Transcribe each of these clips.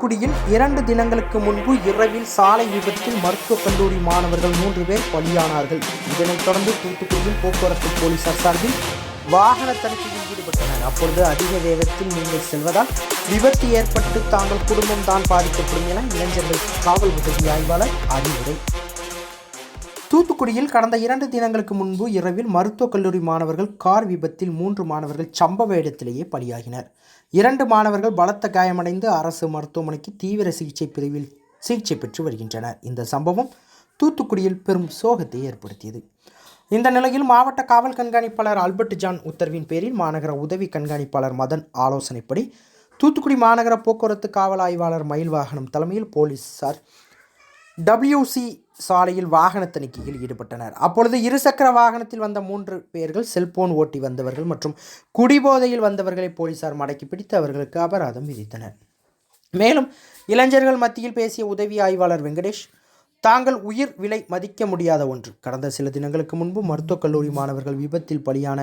தூத்துக்குடியில் இரண்டு தினங்களுக்கு முன்பு இரவில் சாலை விபத்தில் மருத்துவக் கல்லூரி மாணவர்கள் மூன்று பேர் பலியானார்கள். இதனைத் தொடர்ந்து தூத்துக்குடியில் போக்குவரத்து போலீசார் சார்பில் வாகன தணிக்கையில் ஈடுபட்டனர். அப்பொழுது அதிக வேகத்தில் நீங்கள் செல்வதால் விபத்து ஏற்பட்டு தாங்கள் குடும்பம் தான் பாதிக்கப்படும் என இளைஞர்கள் காவல் உதவி ஆய்வாளர் அறிவுரை. தூத்துக்குடியில் கடந்த இரண்டு தினங்களுக்கு முன்பு இரவில் மருத்துவக் கல்லூரி மாணவர்கள் கார் விபத்தில் மூன்று மாணவர்கள் சம்பவ இடத்திலேயே பலியாகினர். இரண்டு மாணவர்கள் பலத்த காயமடைந்து அரசு மருத்துவமனைக்கு தீவிர சிகிச்சை பிரிவில் சிகிச்சை பெற்று வருகின்றனர். இந்த சம்பவம் தூத்துக்குடியில் பெரும் சோகத்தை ஏற்படுத்தியது. இந்த நிலையில் மாவட்ட காவல் கண்காணிப்பாளர் ஆல்பர்ட் ஜான் உத்தரவின் பேரில் மாநகர உதவி கண்காணிப்பாளர் மதன் ஆலோசனைப்படி தூத்துக்குடி மாநகர போக்குவரத்து காவல் ஆய்வாளர் மயில் வாகனம் தலைமையில் போலீசார் டபிள்யூசி சாலையில் வாகன தணிக்கையில் ஈடுபட்டனர். அப்பொழுது இருசக்கர வாகனத்தில் வந்த மூன்று பேர்கள் செல்போன் ஓட்டி வந்தவர்கள் மற்றும் குடிபோதையில் வந்தவர்களை போலீசார் மடக்கி பிடித்து அவர்களுக்கு அபராதம் விதித்தனர். மேலும் இளைஞர்கள் மத்தியில் பேசிய உதவி ஆய்வாளர் வெங்கடேஷ் தாங்கள் உயிர் விலை மதிக்க முடியாத ஒன்று. கடந்த சில தினங்களுக்கு முன்பு மருத்துவக் கல்லூரி மாணவர்கள் விபத்தில் பலியான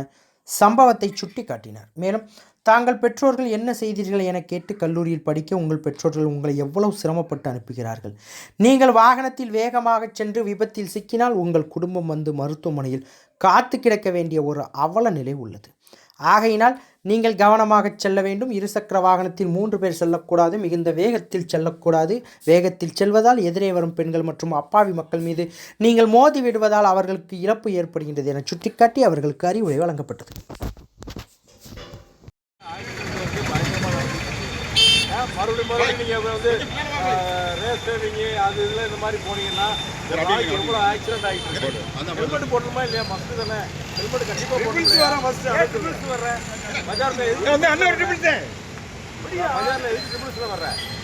சம்பவத்தை சுட்டிக்காட்டினார் மேலும் தாங்கள் பெற்றோர்கள் என்ன செய்தீர்கள் என கேட்டு கல்லூரியில் படிக்க உங்கள் பெற்றோர்கள் உங்களை எவ்வளவு சிரமப்பட்டு அனுப்புகிறார்கள். நீங்கள் வாகனத்தில் வேகமாக சென்று விபத்தில் சிக்கினால் உங்கள் குடும்பம் வந்து மருத்துவமனையில் காத்து கிடக்க வேண்டிய ஒரு அவல நிலை உள்ளது. ஆகையினால் நீங்கள் கவனமாக செல்ல வேண்டும். இருசக்கர வாகனத்தில் மூன்று பேர் செல்லக்கூடாது. மிகுந்த வேகத்தில் செல்லக்கூடாது. வேகத்தில் செல்வதால் எதிரே வரும் பெண்கள் மற்றும் அப்பாவி மக்கள் மீது நீங்கள் மோதி விடுவதால் அவர்களுக்கு இழப்பு ஏற்படுகின்றது என சுட்டிக்காட்டி அவர்களுக்கு அறிவுரை வழங்கப்பட்டது. மறுபடியும் மறுபடியும் நீங்கள் வந்து ரேஸ் டிரைவிங்கு அது இதில் இந்த மாதிரி போனீங்கன்னா எவ்வளோ ஆக்சிடென்ட் ஆகிட்டு இருக்கு? ஹெல்மெட் போடணுமா இல்லையா? மஸ்ட் தானே?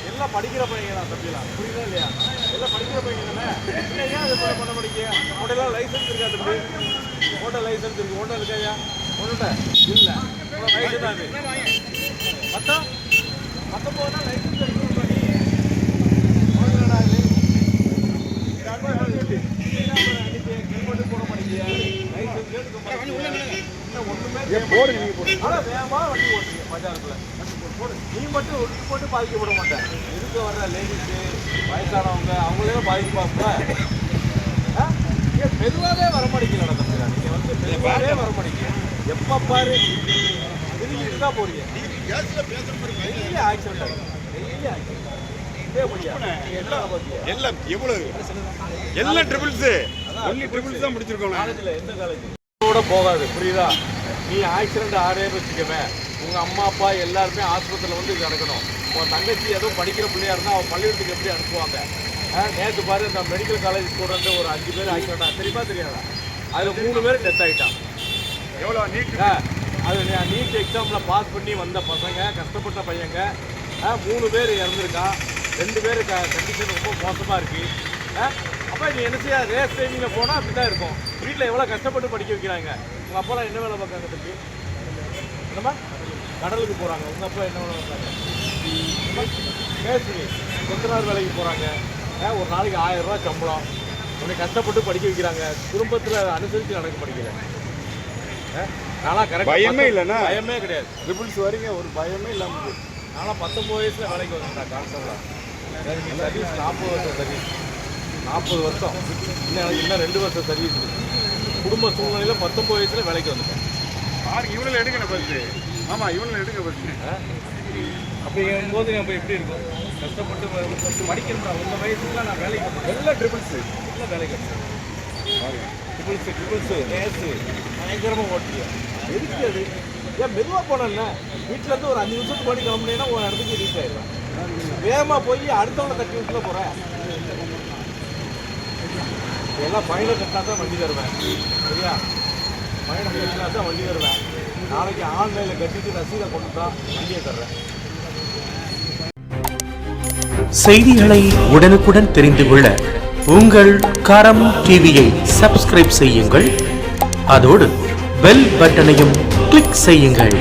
எல்லாம் படிக்கிற பையங்க தான் தம்பிலாம் புரியுதா இல்லையா? எல்லாம் படிக்கிற பையங்க தானே? ஏன் அது போல பண்ண படிக்க உடலாம் லைசன்ஸ் இருக்கா தம்பி? ஹோட்டல் லைசன்ஸ் இருக்கு. ஹோட்டல் இருக்காயா ஒன்றுட்ட இல்லை. லைசன்ஸ் தான் இது மொத்தம்? பத்தொம்போதுனா லைசன்ஸ் எடுக்கணும் பண்ணி அவ்வளோதானா இது ஹெல்மெட் போட மாட்டேங்கியா லைசன்ஸ் எடுக்க மாட்டேங்கியா போடு நீங்க போடு. ஆனா வேகமா வண்டி ஓட்டுங்க பஜாருக்குள்ள போடு நீ மட்டும் ஒட்டு போட்டு பாதிக்கப்பட மாட்டேன். இருக்க வர்ற லேடிஸு வயசானவங்க அவங்களே பாதிப்பாப்ப மெதுவாகவே வர மாட்டேங்கிறா தம்பி நீங்க வந்து மெதுவாகவே வர மாட்டேங்க எப்போ பாரு திரும்பிட்டு தான் போறீங்க டெய்லி ஆக்சிடென்ட் ஆகும் டெய்லி ஆக்சிடென்ட் எல்லாம் எவ்வளவு? எல்லாம் ட்ரிபிள்ஸ் ஒன்லி ட்ரிபிள்ஸ் தான் முடிச்சிருக்கோம் காலேஜில் எந்த காலேஜ் கூட போகாது புரியுதா? நீ ஆக்சிடென்ட் ஆறே வச்சுக்கவே உங்க அம்மா அப்பா எல்லாருமே ஆஸ்பத்திரியில் வந்து இது நடக்கணும் உன் தங்கச்சி ஏதோ படிக்கிற பிள்ளையா இருந்தால் அவன் பள்ளிக்கூடத்துக்கு எப்படி அனுப்புவாங்க? நேற்று பாரு இந்த மெடிக்கல் காலேஜ் ஸ்டூடெண்ட் ஒரு அஞ்சு பேர் ஆக்சிடென்ட் ஆகும் தெரியுமா தெரியாதா? அதில் மூணு பேர் டெத் ஆகிட்டான் எவ்வளோ நீட் அது நீட் எக்ஸாமில் பாஸ் பண்ணி வந்த பசங்க கஷ்டப்பட்ட பையங்க மூணு பேர் இறந்துருக்கான். ரெண்டு பேர் க கண்டிஷன் ரொம்ப மோசமாக இருக்குது அப்போ நீ என்ன செய்ய? ரேஸ் டைமிங்கில் போனால் அப்படி தான் இருக்கும். வீட்டில் எவ்வளோ கஷ்டப்பட்டு படிக்க வைக்கிறாங்க? உங்கள் அப்பாலாம் என்ன வேலை பார்க்காங்க தம்பி? என்னம்மா? கடலுக்கு போகிறாங்க உங்கள் அப்பா என்ன வேலை பார்க்காங்க மேஸ்திரி கொத்தனார் வேலைக்கு போகிறாங்க ஒரு நாளைக்கு ஆயிரம் ரூபாய் சம்பளம். உன்னை கஷ்டப்பட்டு படிக்க வைக்கிறாங்க. குடும்பத்தில் அனுசரித்து நடக்க படிக்கல. நான்லாம் கரெக்ட் பயமே இல்லைண்ணா? பயமே கிடையாது. ட்ரிபிள்ஸ் வரீங்க ஒரு பயமே இல்லாம போகுது. நான்லாம் பத்தொம்பது வயசில் வேலைக்கு வந்துட்டேன் கான்ஸ்டபிளாக சர்வீஸ் நாற்பது வருஷம் சர்வீஸ். நாற்பது வருஷம். இன்னும் எனக்கு இன்னும் ரெண்டு வருஷம் சர்வீஸ் குடும்ப சூழ்நிலையில் பத்தொம்பது வயசில் வேலைக்கு வந்துட்டேன். பாருங்க இவனில் எடுக்கணும் ஃபர்ஸ்ட் ஆமா இவனில் எடுங்க ஃபர்ஸ்ட் அப்படிங்கும்போது நம்ம எப்படி இருக்கும்? கஷ்டப்பட்டு ஃபஸ்ட்டு படிக்கணும் உங்க வயசுல நான் வேலைக்கு எல்லாம் ட்ரிபிள்ஸ் எல்லாம் வேலைக்கு ட்ரிபிள்ஸ் ட்ரிபிள்ஸு நேஸு பயங்கரமாக ஓட்டியா எதுக்கு அது? ஏன் மெதுவாக போனேன்ல வீட்டில் இருந்து ஒரு அஞ்சு நிமிஷத்துக்கு முன்னாடி கிளம்புனீங்கன்னா உன் இடத்துக்கு ரீச் ஆயிடலாம் வேகமாக போய் அடுத்தவங்க தட்டி விட்டுல போகிறேன் எல்லாம் ஃபைனை கட்டினா தான் வண்டி தருவேன். சரியா? ஃபைனை கட்டினா தான் வண்டி தருவேன். நாளைக்கு ஆன்லைனில் கட்டிட்டு ரசீதை கொண்டு தான் வண்டியை தர்றேன். செய்திகளை உடனுக்குடன் தெரிந்து கொள்ள உங்கள் கரம் டிவியை சப்ஸ்கிரைப் செய்யுங்கள். அதோடு பெல் பட்டனையும் கிளிக் செய்யுங்கள்.